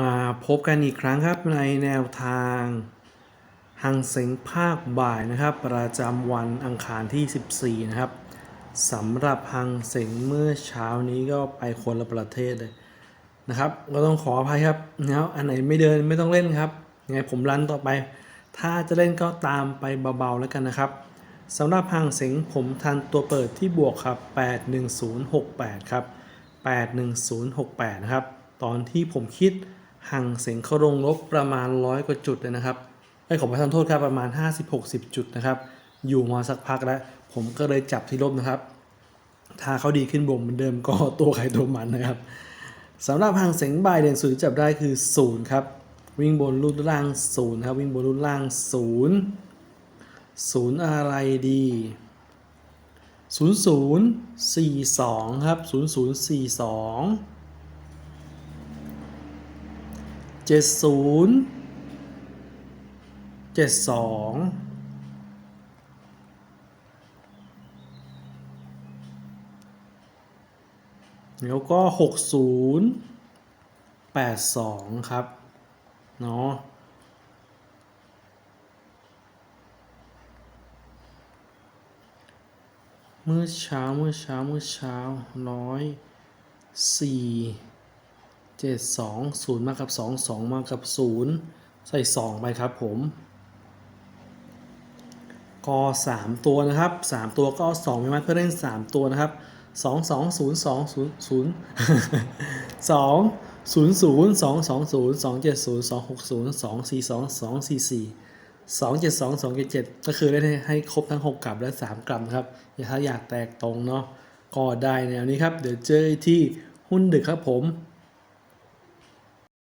มาพบกันอีกครั้งครับในแนวทางหังเสงภาคบ่ายนะครับ ประจำวันอังคารที่ 14 นะครับสำหรับหังเสงเมื่อเช้านี้ก็ไปคนละประเทศเลยนะครับ ก็ต้องขออภัยครับนะครับอันไหนไม่เดินไม่ต้องเล่นครับยังไงผมรันต่อไป ถ้าจะเล่นก็ตามไปเบาๆแล้วกันนะครับสำหรับหังเสงผมทันตัวเปิดที่บวกครับ 81068 ครับ 81068 นะครับ ตอนที่ผมคิด ห่างเสียงเขาลงลบประมาณร้อยกว่าจุดเลยนะครับไอ้ยขอประทานโทษครับประมาณ 50-60 จุดนะครับ อยู่มาสักพักแล้ว ผมก็เลยจับที่ลบนะครับ ถ้าเขาดีขึ้นบวกเหมือนเดิมก็ตัวใครตัวมันนะครับสำหรับห่างเสียงบายเด่นสุดที่จับได้คือ0ครับวิ่งบนรูดล่าง0ครับวิ่งบนรูดล่าง 0 0 อะไรดี 0042 ครับ 0042 70 72แล้วก็ 60 82 ครับ เนาะเมื่อเช้าเมื่อเช้าเมื่อเช้าร้อยสี่ เจ็ดสองศูนย์มากับสองสองมากับศูนย์ใส่สองไปครับผมก็สามตัวนะครับสามตัวก็เอาสองไปมาเพื่อเล่นสามตัวนะครับสองสองศูนย์สองศูนย์ศูนย์สองศูนย์ศูนย์สองสองศูนย์สองเจ็ดศูนย์สองหกศูนย์สองสี่สองสองสี่สี่สองเจ็ดสองสองเจ็ดเจ็ดก็คือเล่นให้ให้ครบทั้ง6กกลับและ3กลับครับอย่าถ้าอยากแตกตรงเนาะก็ได้แนวนี้ครับ เดี๋ยวเจอที่หุ้นดึกครับผม